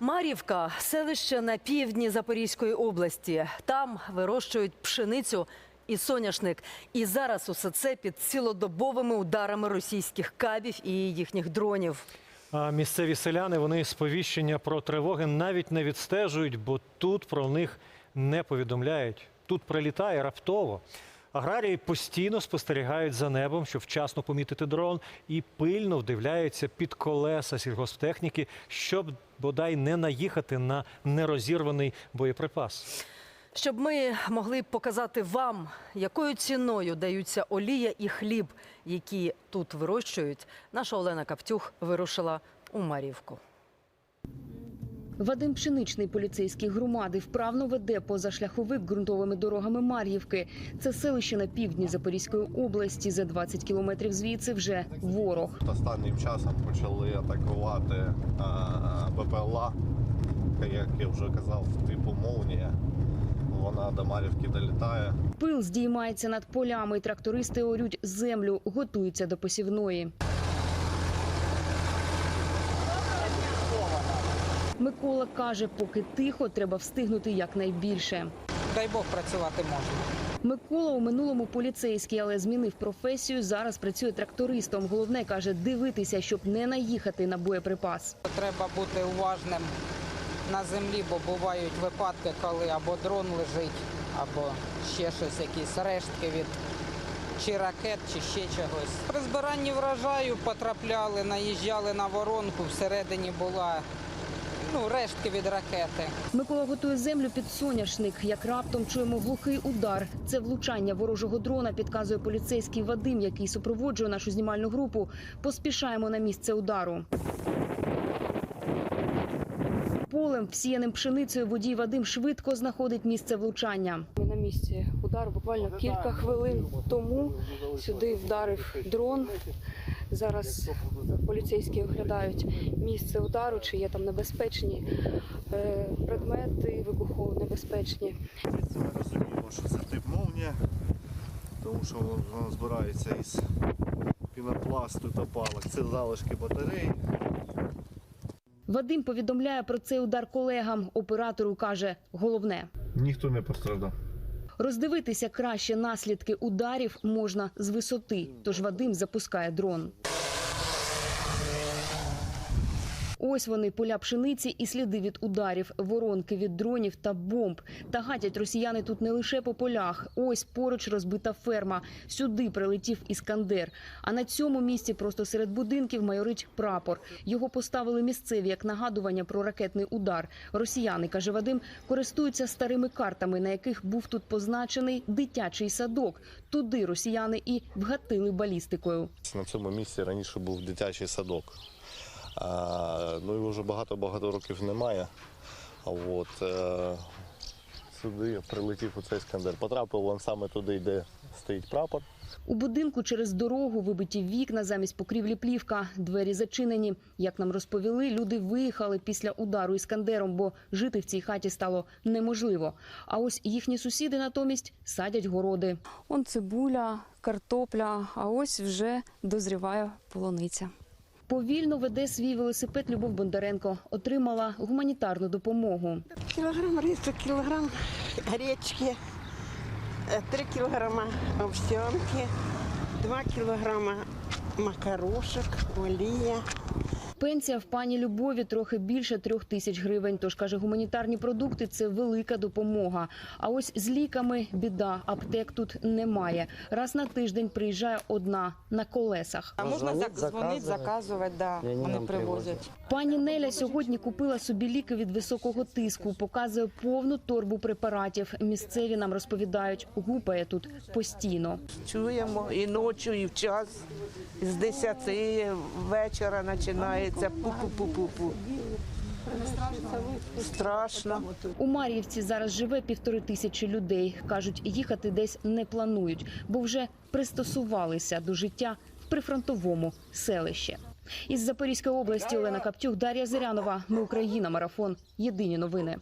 Мар'ївка селище на півдні Запорізької області. Там вирощують пшеницю і соняшник. І зараз усе це під цілодобовими ударами російських кабів і їхніх дронів. А місцеві селяни вони сповіщення про тривоги навіть не відстежують, бо тут про них не повідомляють. Тут прилітає раптово. Аграрії постійно спостерігають за небом, щоб вчасно помітити дрон, і пильно вдивляються під колеса сільгосптехніки, щоб бодай не наїхати на нерозірваний боєприпас. Щоб ми могли показати вам, якою ціною даються олія і хліб, які тут вирощують, наша Олена Каптюх вирушила у Мар'ївку. Вадим Пшеничний поліцейський громади вправно веде позашляховик ґрунтовими дорогами Мар'ївки. Це селище на півдні Запорізької області. За 20 кілометрів звідси вже ворог. Останнім часом почали атакувати БПЛА, як я вже казав, типу молнія. Вона до Марівки долітає. Пил здіймається над полями. Трактористи орють землю, готуються до посівної. Микола каже, поки тихо, треба встигнути якнайбільше. Дай Бог працювати можна. Микола у минулому поліцейський, але змінив професію. Зараз працює трактористом. Головне каже, дивитися, щоб не наїхати на боєприпас. Треба бути уважним на землі, бо бувають випадки, коли або дрон лежить, або ще щось, якісь рештки від чи ракет, чи ще чогось. При збиранні врожаю потрапляли, наїжджали на воронку, всередині була ну, рештки від ракети. Микола готує землю під соняшник. Як раптом чуємо глухий удар. Це влучання ворожого дрона, підказує поліцейський Вадим, який супроводжує нашу знімальну групу. Поспішаємо на місце удару. Полем, всіяним пшеницею, водій Вадим швидко знаходить місце влучання. Ми на місці удару буквально кілька хвилин тому сюди вдарив дрон. Зараз поліцейські оглядають місце удару, чи є там небезпечні е, предмети вибухово-небезпечні. Звідси ми розуміємо, що це тип молнія, тому що воно збирається із пінопласту та палок. Це залишки батареї. Вадим повідомляє про цей удар колегам. Оператору каже, головне. Ніхто не пострадав. Роздивитися краще наслідки ударів можна з висоти, тож Вадим запускає дрон. Ось вони поля пшениці і сліди від ударів, воронки від дронів та бомб. Та гатять росіяни тут не лише по полях. Ось поруч розбита ферма. Сюди прилетів іскандер. А на цьому місці, просто серед будинків, майорить прапор. Його поставили місцеві як нагадування про ракетний удар. Росіяни, каже Вадим, користуються старими картами, на яких був тут позначений дитячий садок. Туди росіяни і вгатили балістикою. На цьому місці раніше був дитячий садок. А, ну його вже багато-багато років немає. А от е, сюди прилетів оцей скандер. Потрапив він саме туди, де стоїть прапор. У будинку через дорогу вибиті вікна замість покрівлі плівка. Двері зачинені. Як нам розповіли, люди виїхали після удару іскандером, бо жити в цій хаті стало неможливо. А ось їхні сусіди натомість садять городи. Он цибуля, картопля, а ось вже дозріває полуниця. Повільно веде свій велосипед Любов Бондаренко. Отримала гуманітарну допомогу. Кілограм рису, кілограм гречки, э, три кілограма овсянки, два кілограма макарошок, олія. Пенсія в пані Любові трохи більше трьох тисяч гривень. Тож каже, гуманітарні продукти це велика допомога. А ось з ліками біда. Аптек тут немає. Раз на тиждень приїжджає одна на колесах. А можна дзвонити, заказувати, да, вони привозять. Пані Неля сьогодні купила собі ліки від високого тиску. Показує повну торбу препаратів. Місцеві нам розповідають, гупає тут постійно. Чуємо і ночі, і в час. З 10 вечора починається пу-пу-пу-пу-пу. Страшно. У Мар'ївці зараз живе півтори тисячі людей. кажуть, їхати десь не планують, бо вже пристосувалися до життя в прифронтовому селищі. Із Запорізької області Олена Каптюх, Дар'я Зирянова. Ми Україна. Марафон. Єдині новини.